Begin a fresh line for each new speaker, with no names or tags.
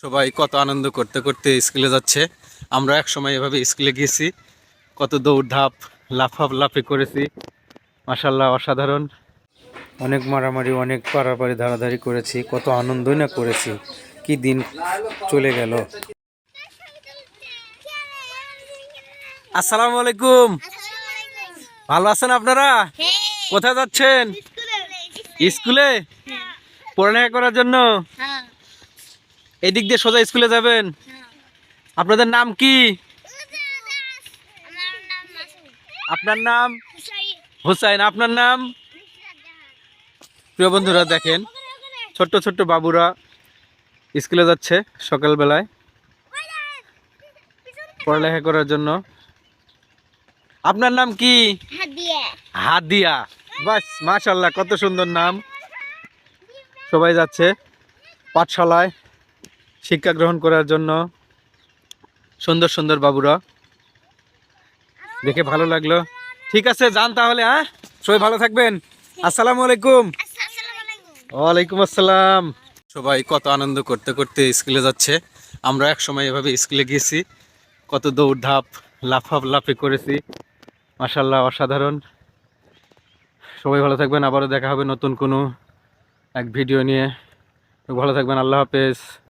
সবাই কত আনন্দ করতে করতে স্কুলে যাচ্ছে। আমরা এক সময় এভাবে স্কুলে গেছি কত দৌড় লাফাপ লাফি করেছি। মাসাল্লাহ অসাধারণ। অনেক মারামারি অনেক পারাপারি ধারাধারি করেছি কত আনন্দই না করেছি। কি দিন চলে গেল। আসসালামু আলাইকুম। ভালো আছেন আপনারা? কোথায় যাচ্ছেন? স্কুলে। পড়ালেখা করার জন্য? এদিক দিয়ে সোজা স্কুলে যাবেন? আপনাদের নাম কি? আপনার নাম? হুসাইন। আপনার নাম? প্রিয় বন্ধুরা, দেখেন, ছোট্ট ছোট্ট বাবুরা স্কুলে যাচ্ছে সকালবেলায় পড়ালেখা করার জন্য। আপনার নাম কি? হাদিয়া। বাস মাশাল্লাহ কত সুন্দর নাম। সবাই যাচ্ছে পাঠশালায়। শিক্ষা গ্রহণ করার জন্য সুন্দর সুন্দর বাবুরা। দেখে ভালো লাগল। ঠিক আছে, যান তাহলে হ্যাঁ? সবাই ভালো থাকবেন। আসসালামু আলাইকুম। ওয়ালাইকুম আসসালাম। সবাই কত আনন্দ করতে করতে স্কুলে যাচ্ছে। আমরা এক সময় এভাবে স্কুলে গেছি। কত দৌড় ধাপ লাফাপ লাফি করেছি। মাসাল্লাহ অসাধারণ। সবাই ভালো থাকবেন। আবারও দেখা হবে নতুন কোনো এক ভিডিও নিয়ে। ভালো থাকবেন। আল্লাহ হাফেজ।